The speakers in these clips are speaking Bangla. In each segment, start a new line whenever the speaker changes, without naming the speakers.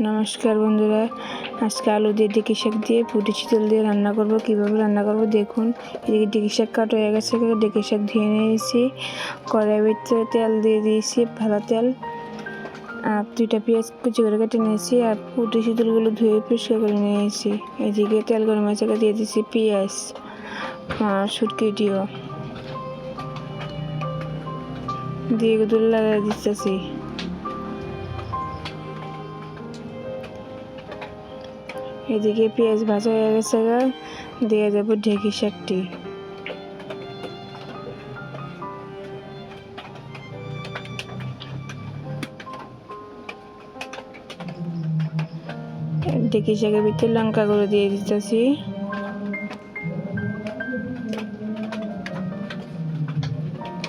নমস্কার বন্ধুরা। আজকে আলু দিয়ে ডিকি শাক দিয়ে, পুটি চিতল দিয়ে রান্না করব। কীভাবে রান্না করব দেখুন। এদিকে ডিকি শাক কাটা হয়ে গেছে ডিকি শাক ধুয়ে নিয়েছি। কড়াই ভিতরে তেল দিয়ে দিয়েছি, ভালো তেল। আর দুইটা পেঁয়াজ কুচি করে কেটে নিয়েছি, আর পুটি চিতলগুলো ধুয়ে পরিষ্কার করে নিয়েছি। এদিকে তেল গরম হয়েছে দিয়ে দিয়েছি পেঁয়াজ আর সুটকিটিও দিয়ে গুদুল লাগা দিতেছি। এদিকে পেঁয়াজ ভাজা হয়ে গেছে দিয়ে দেব ঢেকি শাকটি। ঢেকি শাকের ভিতরে লঙ্কা গুঁড়ো দিয়ে দিতেছি।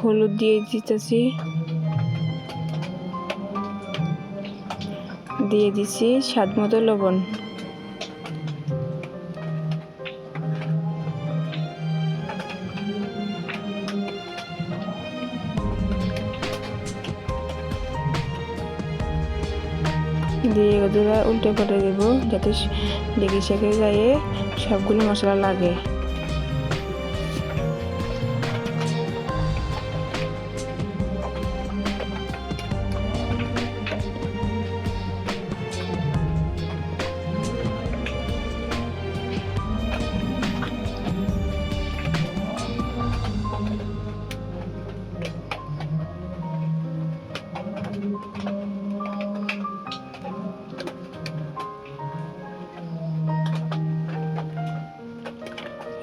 হলুদ দিয়ে দিতেছি। দিয়ে দিছি স্বাদ মতো লবণ। দিয়ে এগুলো উল্টে পাল্টে দেবো যাতে দেখি শেখে গায়ে সবগুলো মশলা লাগে।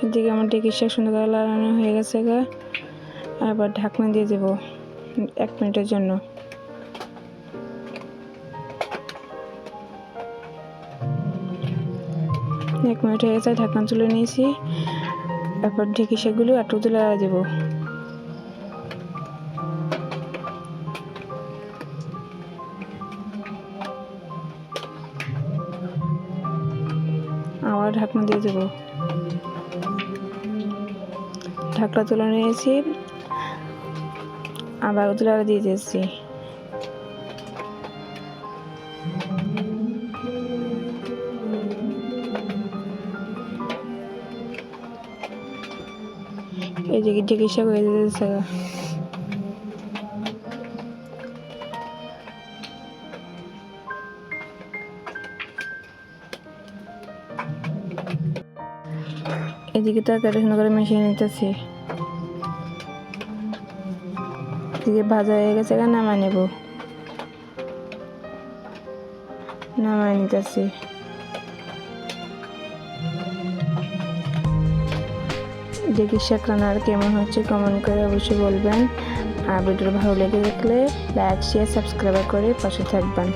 এদিকে আমার ডেকে শাক সুন্দর করে লাগানো হয়ে গেছে গা। আবার ঢাকনা দিয়ে দেব এক মিনিটের জন্য। এক মিনিট হয়ে গেছে, ঢাকনা তুলে নিয়েছি। তারপর ঢেকে শাকগুলো একটু তুলে দেবো। আবার ঢাকনা দিয়ে দেবো। ঢাকনা তুলে নিয়েছি। আবার তুলে দিয়ে দিয়েছি। এদিকে চিকিৎসা করে দিতেছে এদিকে তরকারি সুন্দর করে মিশিয়ে নিতেছি। এদিকে ভাজা হয়ে গেছে গা নামাই নেব। নামাই নিতেছি। দেখি শাক রান্নার কেমন হচ্ছে কমেন্ট করে অবশ্যই বলবেন। আর ভিডিও ভালো লেগে থাকলে লাইক শেয়ার সাবস্ক্রাইব করে পাশে থাকবেন।